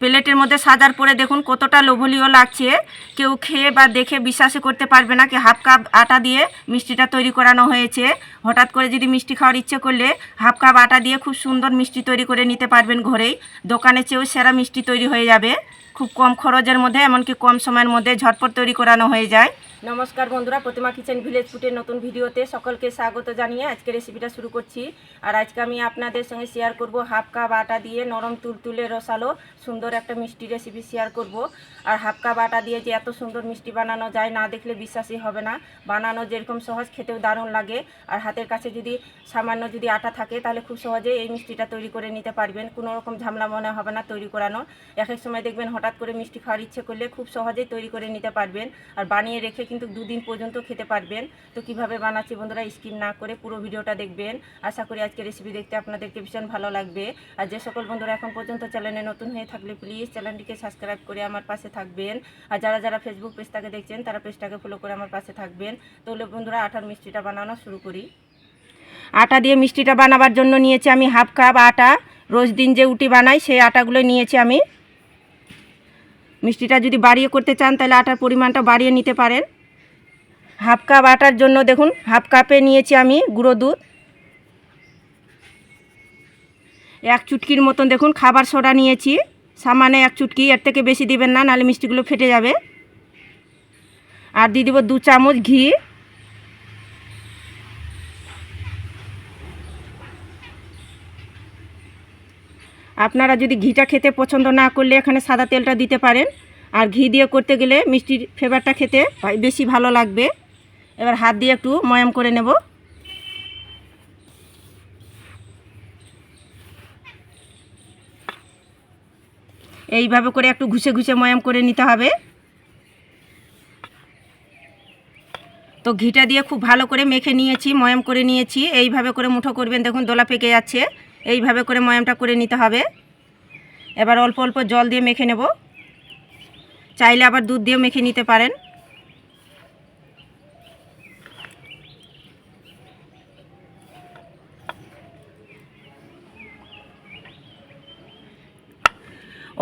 প্লেটের মধ্যে সাজার পরে দেখুন কতটা লোভনীয় লাগছে। কেউ খেয়ে বা দেখে বিশ্বাসই করতে পারবে না কি হাফ কাপ আটা দিয়ে মিষ্টিটা তৈরি করানো হয়েছে। হঠাৎ করে যদি মিষ্টি খাওয়ার ইচ্ছে করলে হাফ কাপ আটা দিয়ে খুব সুন্দর মিষ্টি তৈরি করে নিতে পারবেন ঘরেই। দোকানে চেয়েও সেরা মিষ্টি তৈরি হয়ে যাবে। খুব কম খরচের মধ্যে, এমনকি কম সময়ের মধ্যে ঝটপট তৈরি করানো হয়ে যায়। নমস্কার বন্ধুরা, প্রতিমা কিচেন ভিলেজ ফুটের নতুন ভিডিওতে সকলকে স্বাগত জানিয়ে আজকে রেসিপিটা শুরু করছি। আর আজকে আমি আপনাদের সঙ্গে শেয়ার করব হাফ কাপ আটা দিয়ে নরম তুলতুলে রসালো, সুন্দর একটা মিষ্টি রেসিপি শেয়ার করব। আর হাফ কাপ আটা দিয়ে যে এত সুন্দর মিষ্টি বানানো যায়, না দেখলে বিশ্বাসই হবে না। বানানো যেরকম সহজ, খেতেও দারুণ লাগে। আর হাতের কাছে যদি সামান্য যদি আটা থাকে, তাহলে খুব সহজে এই মিষ্টিটা তৈরি করে নিতে পারবেন। কোনো রকম ঝামেলা মনে হবে না তৈরি করানো। এক এক সময় দেখবেন হঠাৎ করে মিষ্টি খাওয়ার ইচ্ছে করলে খুব সহজেই তৈরি করে নিতে পারবেন। আর বানিয়ে রেখে কিন্তু দুদিন পর্যন্ত খেতে পারবেন। তো কীভাবে বানাচ্ছি বন্ধুরা, স্কিপ না করে পুরো ভিডিওটা দেখবেন। আশা করি আজকে রেসিপি দেখতে আপনাদেরকে ভীষণ ভালো লাগবে। আর যে সকল বন্ধুরা এখন পর্যন্ত চ্যানেলে নতুন হয়ে থাকলে প্লিজ চ্যানেলটিকে সাবস্ক্রাইব করে আমার পাশে থাকবেন। আর যারা যারা ফেসবুক পেজটাকে দেখছেন, তারা পেজটাকে ফলো করে আমার পাশে থাকবেন। তাহলে বন্ধুরা আঠার মিষ্টিটা বানানো শুরু করি। আটা দিয়ে মিষ্টিটা বানাবার জন্য নিয়েছি আমি হাফ কাপ আটা। রোজ দিন যে উটি বানাই, সেই আটাগুলো নিয়েছি আমি। মিষ্টিটা যদি বাড়িয়ে করতে চান, তাহলে আটার পরিমাণটা বাড়িয়ে নিতে পারেন। হাফ কাপ আটার জন্য দেখুন, হাফ কাপে নিয়েছি আমি গুঁড়ো দুধ। এক চুটকির মতন দেখুন, খাবার সোডা নিয়েছি। সামানে এক চুটকি, এর থেকে বেশি দিবেন না, নাহলে মিষ্টিগুলো ফেটে যাবে। আর দিয়ে দেবো দু চামচ ঘি। আপনারা যদি ঘিটা খেতে পছন্দ না করলে এখানে সাদা তেলটা দিতে পারেন। আর ঘি দিয়ে করতে গেলে মিষ্টির ফ্লেভারটা খেতে বেশি ভালো লাগবে। এবার হাত দিয়ে একটু ময়াম করে নেব। এইভাবে করে একটু ঘুষে ঘুষে ময়াম করে নিতে হবে। তো ঘিটা দিয়ে খুব ভালো করে মেখে নিয়েছি, ময়াম করে নিয়েছি। এইভাবে করে মুঠো করবেন, দেখুন দোলা পেকে যাচ্ছে। এইভাবে করে ময়ামটা করে নিতে হবে। এবার অল্প অল্প জল দিয়ে মেখে নেব। চাইলে আবার দুধ দিয়েও মেখে নিতে পারেন।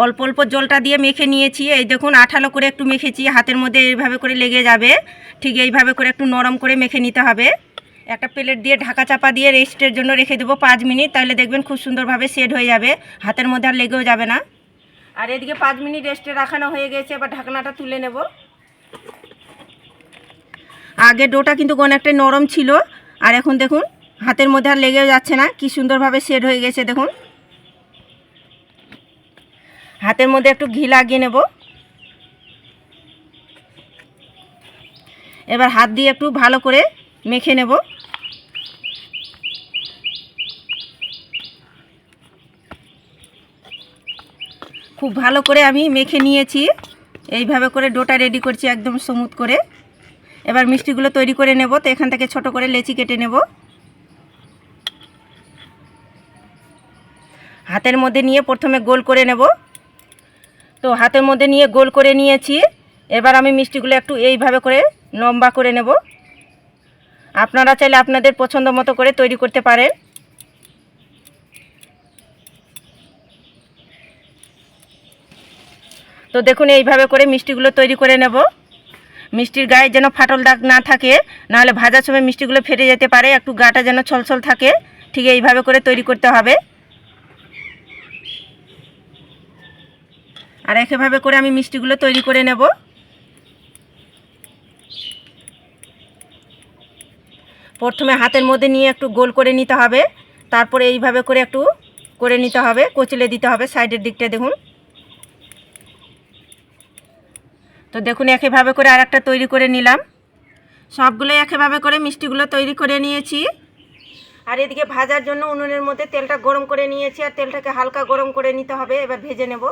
অল্প অল্প জলটা দিয়ে মেখে নিয়েছি। এই দেখুন, আঠালো করে একটু মেখেছি। হাতের মধ্যে এইভাবে করে লেগে যাবে। ঠিক এইভাবে করে একটু নরম করে মেখে নিতে হবে। একটা প্লেট দিয়ে ঢাকা চাপা দিয়ে রেস্টের জন্য রেখে দেবো পাঁচ মিনিট, তাহলে দেখবেন খুব সুন্দরভাবে সেট হয়ে যাবে। হাতের মধ্যে আর লেগেও যাবে না। আর এদিকে পাঁচ মিনিট রেস্টে রাখানো হয়ে গেছে, এবার ঢাকনাটা তুলে নেব। আগে ডোটা কিন্তু অনেকটাই নরম ছিল, আর এখন দেখুন, হাতের মধ্যে আর লেগেও যাচ্ছে না, কি সুন্দরভাবে সেট হয়ে গেছে দেখুন। হাতের মধ্যে একটু ঘি লাগিয়ে নেব। এবার হাত দিয়ে একটু ভালো করে মেখে নেব। খুব ভালো করে আমি মেখে নিয়েছি। এইভাবে করে ডোটা রেডি করছি একদম স্মুথ করে। এবার মিষ্টিগুলো তৈরি করে নেব, তো এখান থেকে ছোট করে লেচি কেটে নেব। হাতের মধ্যে নিয়ে প্রথমে গোল করে নেব। তো হাতের মধ্যে নিয়ে গোল করে নিয়েছি। এবার আমি মিষ্টিগুলো একটু এইভাবে করে লম্বা করে নেব। আপনারা চাইলে আপনাদের পছন্দ মতো করে তৈরি করতে পারেন। তো দেখুন, এইভাবে করে মিষ্টিগুলো তৈরি করে নেব। মিষ্টির গায়ে যেন ফাটল দাগ না থাকে, নাহলে ভাজার সময় মিষ্টিগুলো ফেটে যেতে পারে, একটু গাটা যেন ছলছল থাকে। ঠিক এইভাবে করে তৈরি করতে হবে। আর একইভাবে করে আমি মিষ্টিগুলো তৈরি করে নেব। প্রথমে হাতের মধ্যে নিয়ে একটু গোল করে নিতে হবে। তারপরে এইভাবে করে একটু করে নিতে হবে, কচলে দিতে হবে সাইডের দিকটা, দেখুন। তো দেখুন একইভাবে করে আর একটা তৈরি করে নিলাম। সবগুলো একইভাবে করে মিষ্টিগুলো তৈরি করে নিয়েছি। আর এদিকে ভাজার জন্য উনুনের মধ্যে তেলটা গরম করে নিয়েছি, আর তেলটাকে হালকা গরম করে নিতে হবে, এবার ভেজে নেব।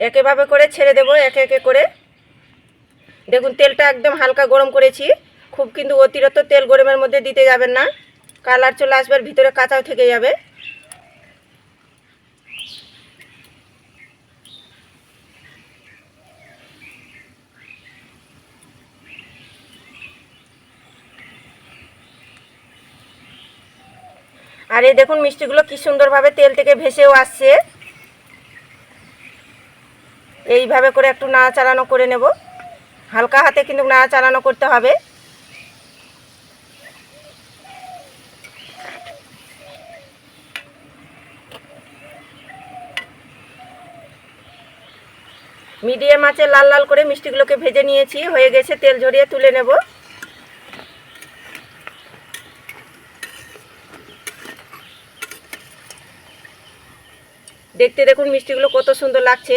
একেভাবে করে ছেড়ে দেব, একে একে করে। দেখুন, তেলটা একদম হালকা গরম করেছি। খুব কিন্তু অতিরিক্ত তেল গরমের মধ্যে দিতে যাবেন না। কালার চলে আসবে আর ভিতরে কাঁচাও থেকে যাবে। আর এই দেখুন মিষ্টিগুলো কি সুন্দরভাবে তেল থেকে ভেসেও আসছে। এইভাবে করে একটু নাড়াচাড়ানো করে নেব। হালকা হাতে কিন্তু নাড়াচাড়ানো করতে হবে। মিডিয়াম আঁচে লাল লাল করে মিষ্টিগুলোকে ভেজে নিয়েছি। হয়ে গেছে তেল ঝরিয়ে তুলে নেব। দেখতে দেখুন মিষ্টিগুলো কত সুন্দর লাগছে।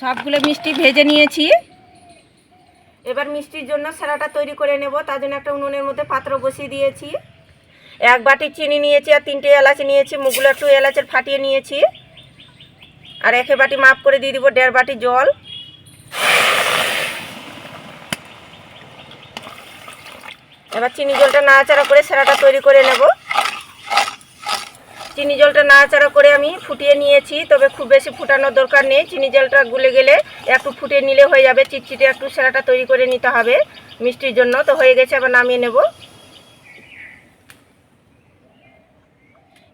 সবগুলো মিষ্টি ভেজে নিয়েছি। এবার মিষ্টির জন্য সেরাটা তৈরি করে নেব, তার জন্য একটা উনুনের মধ্যে পাত্র বসিয়ে দিয়েছি। এক বাটি চিনি নিয়েছি আর তিনটে এলাচ নিয়েছি মুগগুলো একটু এলাচের ফাটিয়ে নিয়েছি। আর একে বাটি মাপ করে দিয়ে দিব দেড় বাটি জল। এবার চিনি জলটা নাড়াচাড়া করে সেরাটা তৈরি করে নেব। চিনি জলটা নাড়াচাড়া করে আমি ফুটিয়ে নিয়েছি, তবে খুব বেশি ফুটানোর দরকার নেই। চিনি জলটা গুলে গেলে একটু ফুটিয়ে নিলে হয়ে যাবে, চিটচিটে একটু সেরাটা তৈরি করে নিতে হবে মিষ্টির জন্য। তো হয়ে গেছে আবার নামিয়ে নেব।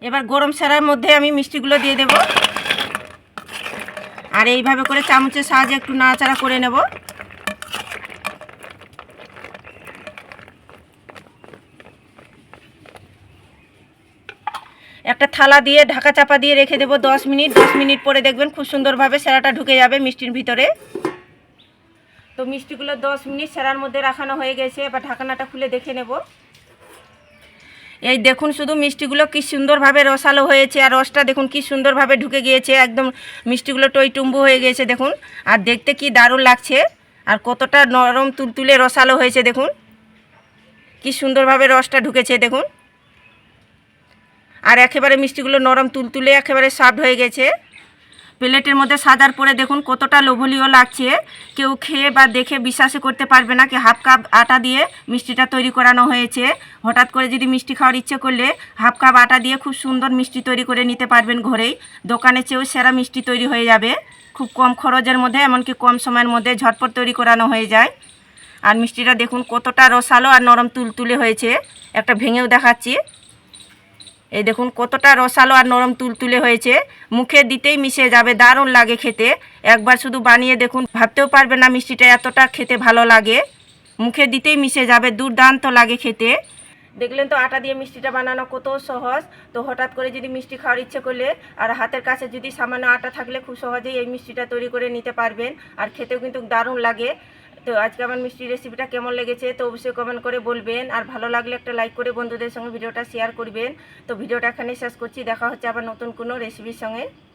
এবার গরম সেরার মধ্যে আমি মিষ্টিগুলো দিয়ে দেব। আর এইভাবে করে চামচের সাহায্যে একটু নাড়াচাড়া করে নেব। একটা থালা দিয়ে ঢাকা চাপা দিয়ে রেখে দেবো দশ মিনিট। দশ মিনিট পরে দেখবেন খুব সুন্দরভাবে সেরাটা ঢুকে যাবে মিষ্টির ভিতরে। তো মিষ্টিগুলো দশ মিনিট সেরার মধ্যে রাখানো হয়ে গেছে, এবার ঢাকনাটা খুলে দেখে নেব। এই দেখুন শুধু মিষ্টিগুলো কি সুন্দরভাবে রসালো হয়েছে, আর রসটা দেখুন কি সুন্দরভাবে ঢুকে গিয়েছে, একদম মিষ্টিগুলো টইটুম্বু হয়ে গিয়েছে দেখুন। আর দেখতে কি দারুণ লাগছে, আর কতটা নরম তুলতুলে রসালো হয়েছে দেখুন। কি সুন্দরভাবে রসটা ঢুকেছে দেখুন। আর একেবারে মিষ্টিগুলো নরম তুলতুলে একেবারে সফট হয়ে গেছে। প্লেটের মধ্যে সাদার পরে দেখুন কতটা লোভনীয় লাগছে। কেউ খেয়ে বা দেখে বিশ্বাসই করতে পারবে না কি হাফ কাপ আটা দিয়ে মিষ্টিটা তৈরি করানো হয়েছে। হঠাৎ করে যদি মিষ্টি খাওয়ার ইচ্ছে করলে হাফ কাপ আটা দিয়ে খুব সুন্দর মিষ্টি তৈরি করে নিতে পারবেন ঘরেই। দোকানে চেয়েও সেরা মিষ্টি তৈরি হয়ে যাবে। খুব কম খরচের মধ্যে এমনকি কম সময়ের মধ্যে ঝটপট তৈরি করানো হয়ে যায়। আর মিষ্টিটা দেখুন কতটা রসালো আর নরম তুলতুলে হয়েছে। একটা ভেঙেও দেখাচ্ছি। এই দেখুন কতটা রসালো আর নরম তুলতুলে হয়েছে। মুখে দিতেই মিশে যাবে, দারুণ লাগে খেতে। একবার শুধু বানিয়ে দেখুন, ভাবতেও পারবে না মিষ্টিটা এতটা খেতে ভালো লাগে। মুখে দিতেই মিশে যাবে, দুর্দান্ত লাগে খেতে। দেখলেন তো আটা দিয়ে মিষ্টিটা বানানো কত সহজ। তো হঠাৎ করে যদি মিষ্টি খাওয়ার ইচ্ছে করলে আর হাতের কাছে যদি সামান্য আটা থাকলে খুব সহজেই এই মিষ্টিটা তৈরি করে নিতে পারবেন। আর খেতেও কিন্তু দারুণ লাগে। তো আজকে আমার মিষ্টির রেসিপিটা কেমন লেগেছে তো অবশ্যই কমেন্ট করে বলবেন। আর ভালো লাগলে একটা লাইক করে বন্ধুদের সঙ্গে ভিডিওটা শেয়ার করবেন। তো ভিডিওটা এখানে শেষ করছি। দেখা হচ্ছে আবার নতুন কোনো রেসিপির সঙ্গে।